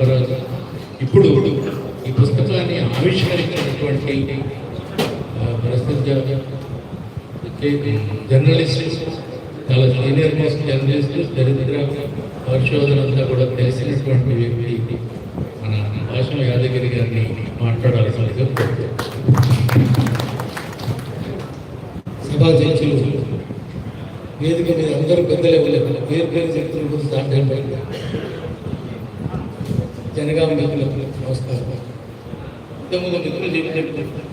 అప్పరాజు ఇప్పుడు ఈ పుస్తకాన్ని ఆవిష్కరించినటువంటి ప్రసిద్ధ జర్నలిస్ట్ చాలా సీనియర్ మోస్ట్ జర్నలిస్ట్ దరిద్ర పరిశోధన అంతా కూడా తెలిసినటువంటి వ్యక్తి మన భాష యాదగిరి గారిని మాట్లాడాల్సిందిగా సభాధ్యక్షులు వేదిక మీద అందరూ పెద్దలే వెళ్ళారు పేరు పేరు చరిత్ర గురించి సాధ్యపడింది జనగామ మిత్రులకు నమస్కారం. ఇంతకుముందు మిత్రులు చెప్పినట్టు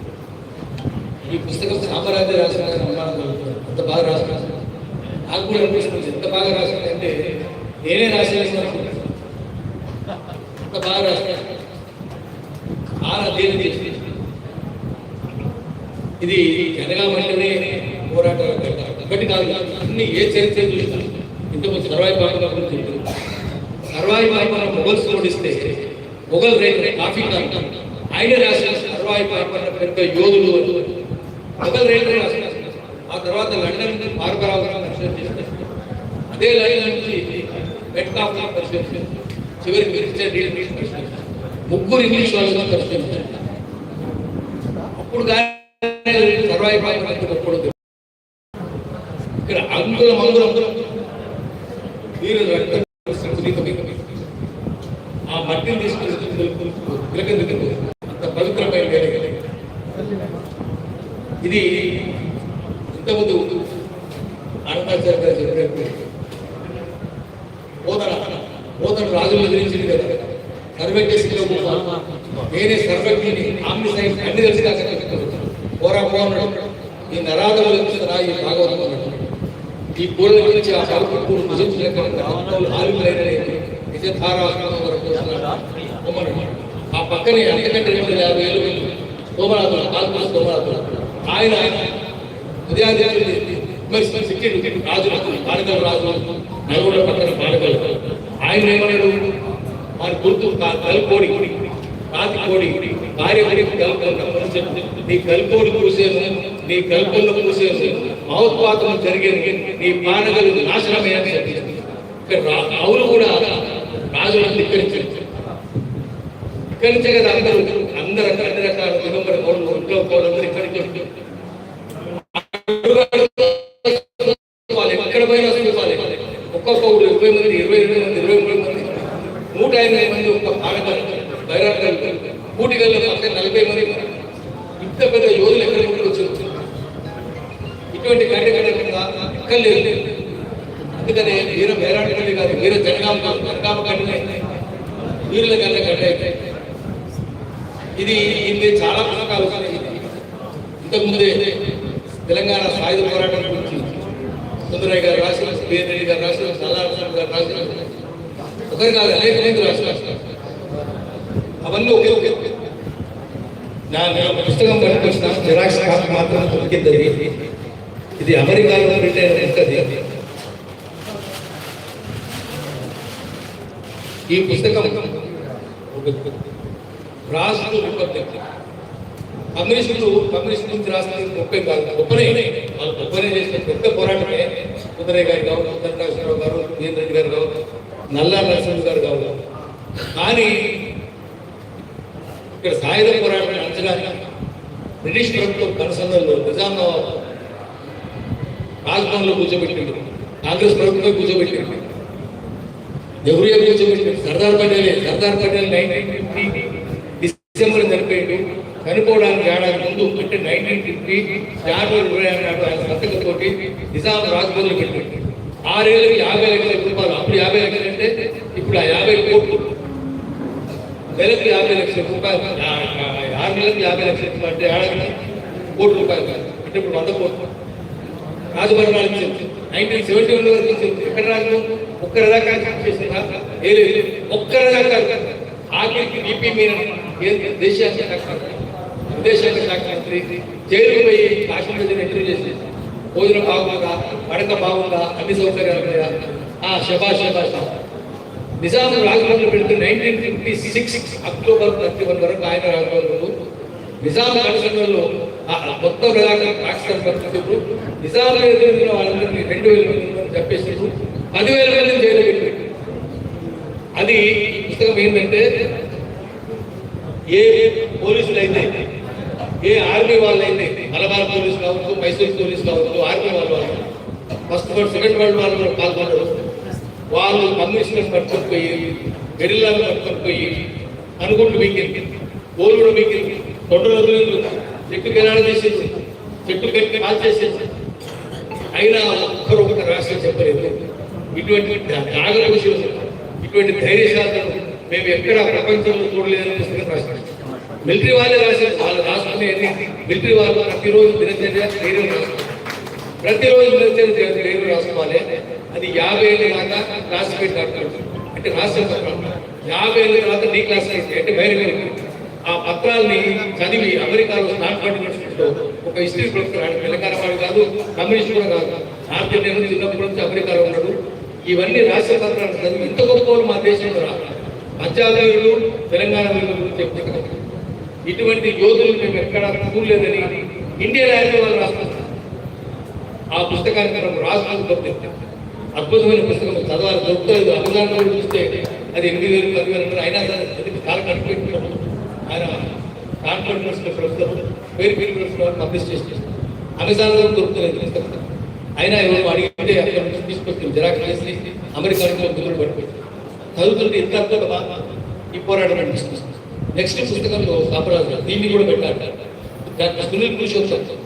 ఈ పుస్తకం సామరాజ్య రాసిన అనుమానం కలుగుతుంది. అంత బాగా రాసిన నాకు కూడా అనిపిస్తుంది. ఎంత బాగా రాసింది అంటే నేనే రాసేసిన అంత బాగా రాసిన బాగా దేని చేసి ఇది జనగామ అంటేనే పోరాటాలు పెట్టాలి ఒకటి కాదు అన్ని ఏ చరిత్ర చూసినా ఇంతకుముందు సర్వాయి పాపన గురించి చెప్పింది సర్వాయి పాపన మొగల్స్ ఓడిస్తే మొగల్ రైతు కాఫీ కాదు ఆయన రాసిన సర్వాయి పాపన పెద్ద యోధులు అని. మొగల్ రైతు రాసిన ఆ తర్వాత లండన్ నుంచి మార్గరావు చేశారు అదే లైన్ నుంచి బెడ్ కాఫ్ పరిశీలించారు చివరికి మినిస్టర్ నీళ్ళు పరిశీలించారు ముగ్గురు ఇంగ్లీష్ వాళ్ళు పరిశీలించారు అప్పుడు కానీ సర్వాయి పాపన అప్పుడు ఇక్కడ అంగుల మంగుల వీరు రక్తం సునీతమైన ఆ మట్టిని తీసుకుని తిలకందుకు అంత పవిత్రమైన వేదిక ఇది ఇంతకుముందు అరుణాచల్ గారు చెప్పినట్టు పోతన. పోతన రాజుల గురించి కదా. సర్వజ్ఞలో నేనే సర్వజ్ఞని. ఆమ్ని సైన్స్ అన్ని తెలిసి కాక పోరా పోరాడు ఈ నరాధముల నుంచి రా ఈ భాగవతం అన్నట్టు. ఈ పూల గురించి ఆ పలుకు పూలు భుజించలేక ఆలుగులైన నిజధారాత్మకం వరకు. ఆ పక్కనే అంతకంటే రెండు వందల యాభై ఏళ్ళు సోమనాథులు ఆల్పుల సోమనాథులు ఆయన ఉదయాన్నే మరి సిక్కిడు రాజు పాడగల రాజు నల్గొండ పక్కన పాడగల ఆయన ఏమన్నాడు? వారి గుర్తు కలుకోడి రాతి కోడి. భార్య నీ కలుకోడి పూసేను నీ కలుపుల్లో పూసేను మహోత్పాతం జరిగేది నీ పానగలు నాశనమే అని చెప్పింది. ఇక్కడ రా- రావులు కూడా రాజులను ధిక్కరించారు ఇక్కడి నుంచే కదా అందరూ అందరూ అన్ని రకాల దిగంబర కోళ్ళు ఒంట్లో కోళ్ళు అందరూ ఇక్కడికి వాళ్ళు ఎక్కడ పోయినా చూపాలి ఒక్కొక్క ఊరు ఇరవై మంది ఇరవై రెండు మంది ఇరవై మూడు మంది. నూట ఎనభై మంది ఒక్క భాగం బైరాటలు కూటిగల్లో పక్కన నలభై మంది. ఇంత పెద్ద యోధులు ఎక్కడ నుండి వచ్చారు? ఇటువంటి కార్యక్రమంగా ఎక్కడ లేదు అందుకనే వీర బైరాటపల్లి కాదు వీర జనగామ జనగామ కంటే వీరుల కన్నా కంటే ఇది ఇది చాలా పుస్తకాలు ఉన్నాయి. ఇంతకుముందే తెలంగాణ సాయుధ పోరాటం గురించి సుందరయ్య గారు రాసిన పేరెడ్డి గారు రాసిన సల్లారాం గారు రాసిన ఒకరి కాదు అనేక మంది రాసిన అవన్నీ ఒకే ఒకే. నా పుస్తకం పట్టుకొచ్చిన జిరాక్స్ కాపీ మాత్రం దొరికింది. ఇది అమెరికాలో ప్రింట్ అయిన ఉంటుంది ఈ పుస్తకం రాజు రిపబ్లిక్ కమ్యూనిస్టులు కమ్యూనిస్ట్ నుంచి రాసిన గొప్పే కాదు గొప్పనే వాళ్ళు గొప్పనే చేసిన పెద్ద పోరాటమే కుదరయ్య గారు కావు వెంకటరాజరావు గారు వీర్ రెడ్డి గారు కావు నల్లా నరసింహ గారు కావు కానీ ఇక్కడ సాయుధ పోరాటం అంచడానికి బ్రిటిష్ ప్రభుత్వం పరిసంలో నిజాం రాజభవన్లో కూర్చోబెట్టింది. కాంగ్రెస్ ప్రభుత్వం కూర్చోబెట్టింది. నెహ్రూ కూర్చోబెట్టింది. సర్దార్ పటేల్ సర్దార్ పటేల్ నైన్టీన్ ఫిఫ్టీ ఏడాది నైన్టీన్ ఫిఫ్టీ యాభై ఇరవై ఆరు నాడు సంతకంతోటి నిజాం రాజ్భవన్లో పెట్టాడు ఆరేళ్ళకి యాభై లక్షల రూపాయలు అప్పుడు యాభై లక్షలు అంటే ఇప్పుడు ఆ యాభై కోట్లు. నెలకు యాభై లక్షల రూపాయలు ఆరు నెలలకు యాభై లక్షల రూపాయలు అంటే ఏడాది కోటి రూపాయలు అంటే ఇప్పుడు వంద కోట్లు. రాజభరణాలు ఇచ్చింది నైన్టీన్ సెవెంటీ వన్ వరకు ఇచ్చింది ఎక్కడ రాజు ఒక్క రజాకారం చేసిన ఏ లేదు. ఒక్క రజాకారం ఆఖరికి బీపీ మీద కేంద్ర దేశాంగ శాఖ మంత్రి, విదేశాంగ శాఖ మంత్రి జైలు పోయి కాశ్మీర్ ఎంట్రీ చేసి భోజనం బాగుందా? పడక బాగుందా? అన్ని సౌకర్యాలు ఉన్నాయా? ఆ శబాష్ శబాష్ నిజాం రాజభవన్లో పెడుతూ nineteen fifty six October thirty one వరకు ఆయన రాజభవన్లో నిజాం కమిషనర్లో మొత్తం ప్రధాన పాకిస్తాన్ పరిస్థితులు నిజాం ఎదుర్కొన్న వాళ్ళందరినీ రెండు వేల మంది చెప్పేసారు పదివేల మంది జైలు పెట్టారు. అది పుస్తకం ఏంటంటే ఏ పోలీసులు అయితే ఏ ఆర్మీ వాళ్ళైతే మలబార్ పోలీస్ కావచ్చు మైసూర్ పోలీస్ కావచ్చు ఆర్మీ వాళ్ళు వాళ్ళు. ఫస్ట్ వరల్డ్ సెకండ్ వరల్డ్ వాళ్ళు కూడా పాల్గొన్నారు వాళ్ళు కమ్యూనిస్టులను పట్టుకొని పోయి గెరిల్లాలను పట్టుకొని పోయి అనుకుంటూ వీకెంది ఓలుడు వీకెంది తొండ రోజులు చెట్టు కెనాలు చేసేసి చెట్టు కట్టి కాల్ చేసేసి. అయినా ఒక్కరు ఒక రాష్ట్రం చెప్పలేదు. ఇటువంటి త్యాగ విషయం ఇటువంటి ధైర్యశాలను మేము ఎక్కడ ప్రపంచంలో చూడలేదని పుస్తకం మిలిటరీ వాళ్ళే రాసే వాళ్ళు రాసుకునేది మిలిటరీ వాళ్ళు ప్రతిరోజు దినచర్య ధైర్యం రాసుకున్నారు ప్రతిరోజు దినచర్య ధైర్యం రాసుకోవాలి. అది యాభై ఏళ్ళు దాకా రాసి పెట్టారు అంటే రాష్ట్ర పత్రం యాభై ఏళ్ళ తర్వాత డీ క్లాస్ అంటే బయట ఆ పత్రాల్ని చదివి అమెరికాలో స్టాన్ఫర్డ్ యూనివర్సిటీలో ఒక హిస్టరీ ప్రొఫెసర్ ఆయన తెలంగాణ కాదు కమ్యూనిస్ట్ కూడా కాదు. ఆర్థిక నేను చిన్నప్పటి నుంచి అమెరికాలో ఉన్నాడు. ఇవన్నీ రాష్ట్ర పత్రాలు చదివి ఇంత గొప్ప మా దేశంలో రా పంజాబ్ తెలంగాణ వీరుల చెప్తున్నారు. ఇటువంటి యోధులు మేము ఎక్కడ చూడలేదని ఇండియన్ ఆర్మీ వాళ్ళు రాస్తున్నారు ఆ పుస్తకాన్ని మనం రాసుకుని దొరుకుతుంది అద్భుతమైన పుస్తకం చదవాలి దొరుకుతుంది అమెజాన్లో చూస్తే అది ఎనిమిది వేలు పది వేలు అయినా సరే చాలా ఖర్చు ఆయన కాన్ఫరెన్స్ ప్రొఫెసర్ పేరు పేరు ప్రొఫెసర్ పబ్లిష్ చేసి అమెజాన్లో దొరుకుతుంది పుస్తకం. అయినా ఎవరు అడిగితే అక్కడ నుంచి తీసుకొచ్చి జిరాక్స్ చేసి అమెరికా నుంచి గుర్తులు పట్టుకొచ్చి చదువుతుంటే ఇంత అర్థమా ఈ పోరాటం అనిపిస్తుంది నెక్స్ట్ పుస్తకంలో సాపరాజు దీన్ని కూడా పెట్టారు సునీల్ పురుషోత్సవం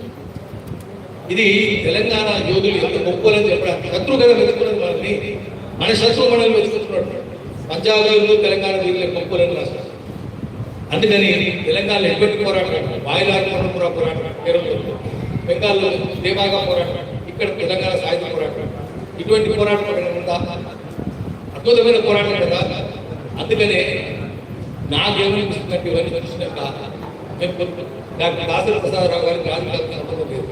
ఇది తెలంగాణ యోధులు ఎంత గొప్పలని చెప్పడానికి శత్రువుగా వెతుకున్నది మనల్ని మన శత్రువు మనల్ని వెతుకుతున్నాడు పంజాబ్ తెలంగాణ వీళ్ళ గొప్పలని రాశారు. అందుకని తెలంగాణలో ఎటువంటి పోరాటం వాయులాగపుర పోరాటం కేరళలో బెంగాల్లో దేవాగా పోరాటం ఇక్కడ తెలంగాణ సాయుధ పోరాటం. ఇటువంటి పోరాటం ఉందా? అద్భుతమైన పోరాటం కదా. అందుకనే నాకేమనిపిస్తుందంటే ఇవన్నీ చూసినాక మేము కొత్త- డాక్టర్ దాసరి ప్రసాదరావు గారికి రాజకీయాలకు సంబంధం లేదు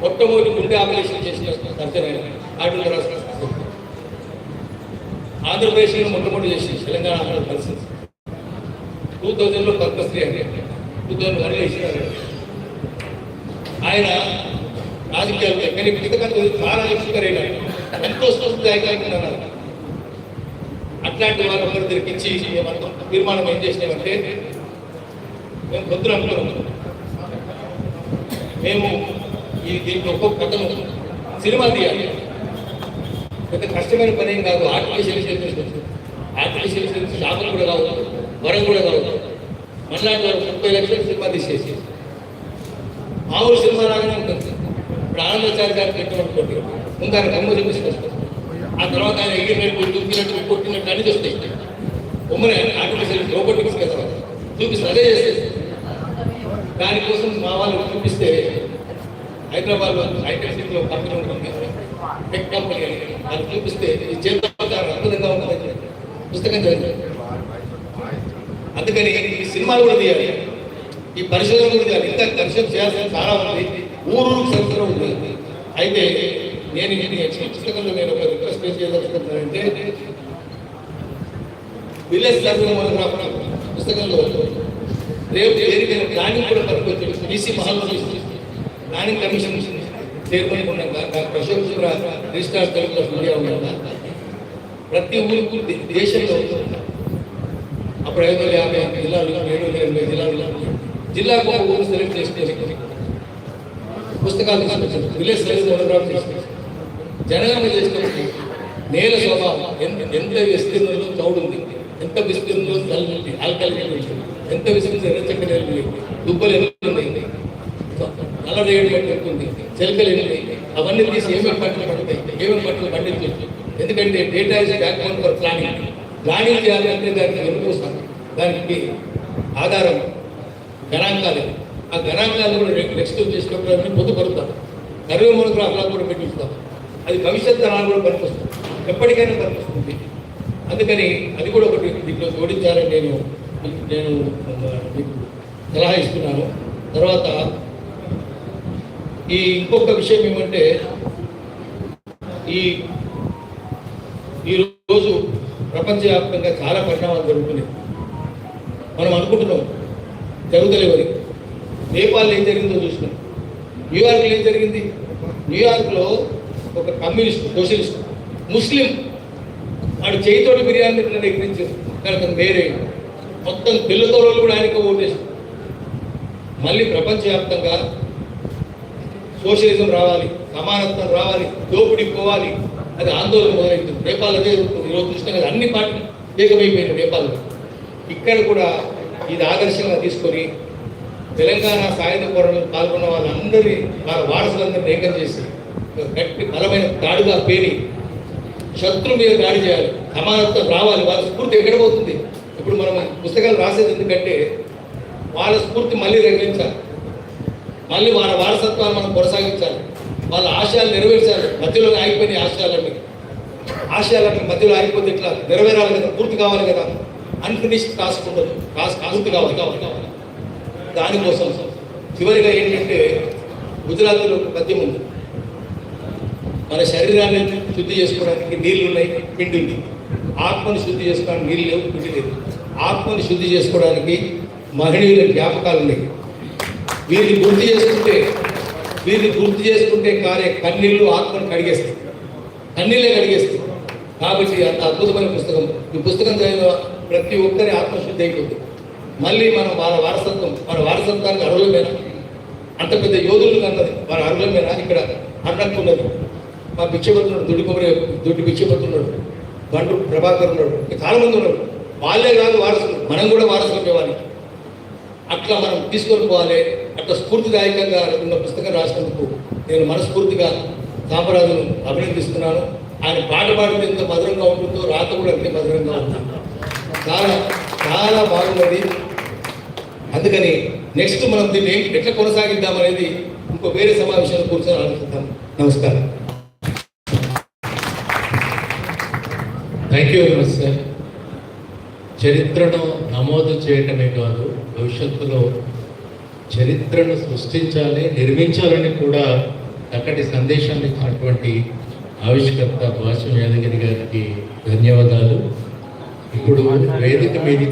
మొట్టమొదటి గుండె ఆపరేషన్ చేసిన సర్జన్ ఆయన ఆటల రాష్ట్ర ఆంధ్రప్రదేశ్లో మొట్టమొదటి చేసి తెలంగాణ ఆంధ్ర కలిసి టూ థౌజండ్లో పద్మశ్రీ అంటే టూ థౌజండ్ వన్లో ఇచ్చినారు ఆయన రాజకీయాలు కానీ పుస్తకాలు చాలా చాలా ఎక్కువరైనా ఎంతో స్వస్థ ఉన్నారు ఇట్లాంటి వారు ఒకరు తీర్మానం ఏం చేసినామంటే మేము పొద్దున అనుకున్నాం మేము ఈ దీంట్లో ఒక్కొక్క కథను సినిమా తీయాలి. పెద్ద కష్టమైన పని ఏం కాదు ఆర్టిఫిషియల్ ఇంటెలిజెన్స్ ఆర్టిఫిషియల్ ఇంటెలిజెన్స్ షాపులు కూడా కావు వరం కూడా కావు. మళ్ళాంటి వారు ముప్పై లక్షలు సినిమా తీసేసి. మామూలు సినిమా లాగానే ఉంటుంది. ఇప్పుడు ఆనందాచారి గారు పెట్టమనుకోండి ముందు ఆయన కమ్మ చూపిస్తారు ఆ తర్వాత ఆయన ఎగిరినట్టు దుక్కినట్టు కొట్టినట్టు అన్ని చూస్తాయి ఉమ్మని ఆర్టిఫిషియల్ రోబోటిక్స్ కదా. చూపిస్తారు అదే చేసేది దానికోసం మా వాళ్ళు చూపిస్తే హైదరాబాద్లో హైటెక్ సిటీలో కంపెనీ ఉంటుంది టెక్ కంపెనీ అని అది చూపిస్తే ఈ చేత అద్భుతంగా ఉంటుంది పుస్తకం చదివి అందుకని ఈ సినిమాలు కూడా తీయాలి. ఈ పరిశోధన కూడా తీయాలి. ఇంకా పరిశోధన చేయాల్సిన చాలా ఉంది. ఊరు సంవత్సరం ఉంది. అయితే నేను ఈ పుస్తకంలో నేను ఒక రిక్వెస్ట్ చేయదలుచుకుంటున్నానంటే విలేజ్ సర్వే మనోగ్రాఫ్ పుస్తకంలో రేపు జరిగిన ప్లానింగ్ కూడా పనికొచ్చాడు బీసీ మహాల్లో ప్లానింగ్ కమిషన్ చైర్మన్ ఉన్నాక డాక్టర్ అశోక్ సుబ్రా రిజిస్ట్రార్ తెలుగులో మీడియా ఉన్నాక ప్రతి ఊరికి దేశంలో అప్పుడు ఐదు వందల యాభై ఐదు జిల్లాలు ఏడు వందల ఎనభై జిల్లాలు జిల్లాకు ఊరు సెలెక్ట్ చేసుకొని పుస్తకాలు తీసుకొచ్చారు. విలేజ్ సెలెక్ట్ మోనోగ్రాఫ్ తీసుకొచ్చారు జనగణన చేసుకొని నేల స్వభావం ఎంత ఎంత విస్తీర్ణంలో చౌడు ఉంది ఎంత విస్తీర్ణంలో నల్లి ఆల్కలి ఎంత విస్తీర్ణం ఎర్రచక్క నేల దుబ్బలు ఎంత ఉన్నాయి నల్లరేడు ఎంత ఉంది చెలకలు ఎన్ని అవన్నీ తీసి ఏమేమి పట్టలు పడతాయి ఏమేమి పట్టలు పండించవచ్చు ఎందుకంటే data is backbone for planning. Planning చేయాలంటే దానికి వెనుకోసం దానికి ఆధారం గణాంకాలు. ఆ గణాంకాలు కూడా నెక్స్ట్ చేసుకోవడానికి పొందుపరుతారు. సర్వే మోనోగ్రాఫ్లా కూడా పెట్టిస్తాం. అది భవిష్యత్ తరాలు కూడా పనికొస్తుంది. ఎప్పటికైనా పనికొస్తుంది. అందుకని అది కూడా ఒకటి దీంట్లో జోడించాలని నేను నేను మీకు సలహా ఇస్తున్నాను. తర్వాత ఈ ఇంకొక విషయం ఏమంటే ఈ ఈ రోజు ప్రపంచవ్యాప్తంగా చాలా పరిణామాలు జరుగుతున్నాయి. మనం అనుకుంటున్నాం జరుగుతలేవని నేపాల్లో ఏం జరిగిందో చూసినాం. న్యూయార్క్లో ఏం జరిగింది? న్యూయార్క్లో ఒక కమ్యూనిస్ట్ సోషలిస్ట్ ముస్లిం వాడు చేయితోటి బిర్యానీ తిన్న ఎక్కించారు కానీ అతను వేరే. మొత్తం పిల్లతోళ్ళు కూడా ఆయనకు ఓటేసారు మళ్ళీ ప్రపంచవ్యాప్తంగా సోషలిజం రావాలి సమానత్వం రావాలి దోపిడీ పోవాలి. అది ఆందోళన మొదలైంది. నేపాల్ అదే జరుగుతుంది. ఈరోజు చూసినా కదా అన్ని పార్టీలు వేగమైపోయినాయి నేపాల్లో. ఇక్కడ కూడా ఇది ఆదర్శంగా తీసుకొని తెలంగాణ సాయుధ పోరాటంలో పాల్గొన్న వాళ్ళందరినీ వాళ్ళ వారసులందరినీ ఏకం చేసి గట్టి బలమైన దాడుగా పేరి శత్రు మీద దాడి చేయాలి. సమానత్వం రావాలి. వాళ్ళ స్ఫూర్తి ఎక్కడ పోతుంది? ఇప్పుడు మనం పుస్తకాలు రాసేది ఎందుకంటే వాళ్ళ స్ఫూర్తి మళ్ళీ రగిలించాలి మళ్ళీ వాళ్ళ వారసత్వాన్ని మనం కొనసాగించాలి. వాళ్ళ ఆశయాలు నెరవేర్చాలి. మధ్యలో ఆగిపోయిన ఆశయాలన్నీ. ఆశయాలన్నీ మధ్యలో ఆగిపోతే ఇట్లా నెరవేరాలి కదా పూర్తి కావాలి కదా? అన్ఫినిష్డ్ టాస్క్ ఉండదు టాస్క్ పూర్తి కావాలి కావాలి కావాలి. దానికోసం చివరిగా ఏంటంటే గుజరాత్లో ఒక పద్యం ఉంది. మన శరీరాన్ని శుద్ధి చేసుకోవడానికి నీళ్ళు ఉన్నాయి పిండి ఉంది ఆత్మని శుద్ధి చేసుకోవడానికి నీళ్ళు లేవు పిండి లేదు. ఆత్మని శుద్ధి చేసుకోవడానికి మహనీయుల జ్ఞాపకాలు ఉన్నాయి వీరిని గుర్తు చేసుకుంటే వీరిని గుర్తు చేసుకుంటే కారే కన్నీళ్ళు ఆత్మను కడిగేస్తాయి. కన్నీళ్ళే కడిగేస్తాయి. కాబట్టి అంత అద్భుతమైన పుస్తకం. ఈ పుస్తకం చదివిన ప్రతి ఒక్కరి ఆత్మశుద్ధి అయిపోతుంది. మళ్ళీ మనం వాళ్ళ వారసత్వం మన వారసత్వానికి అర్హులమేనా? అంత పెద్ద యోధులు కన్నది వారి అర్హులమేనా? ఇక్కడ అన్నట్టున్నది మా భిక్షపడుతున్నాడు దుడ్డు కొబ్బరి దుడ్డి భిక్షపడుతున్నాడు బండ్రు ప్రభాకర్ ఉన్నాడు. చాలా మంది ఉన్నారు. వాళ్ళే కాదు వారసులు. మనం కూడా వారసులు అట్లా మనం తీసుకొని పోవాలి. అట్లా స్ఫూర్తిదాయకంగా ఉన్న పుస్తకం రాసినందుకు నేను మనస్ఫూర్తిగా కామరాజును అభినందిస్తున్నాను. ఆయన పాట పాడితే ఎంత మధురంగా ఉంటుందో రాత కూడా అంతే మధురంగా ఉంటుంది చాలా చాలా బాగున్నది అందుకని నెక్స్ట్ మనం దీన్ని ఎట్లా కొనసాగిద్దాం అనేది ఇంకో వేరే సమావేశంలో కూర్చొని ఆలోచిద్దాం. నమస్కారం. Thank you very much sir చరిత్రను నమోదు చేయటమే కాదు భవిష్యత్తులో చరిత్రను సృష్టించాలి నిర్మించాలని కూడా చక్కటి సందేశాన్ని ఇచ్చినటువంటి ఆవిష్కర్త భాష యాదగిరి గారికి ధన్యవాదాలు. ఇప్పుడు వేదిక మీద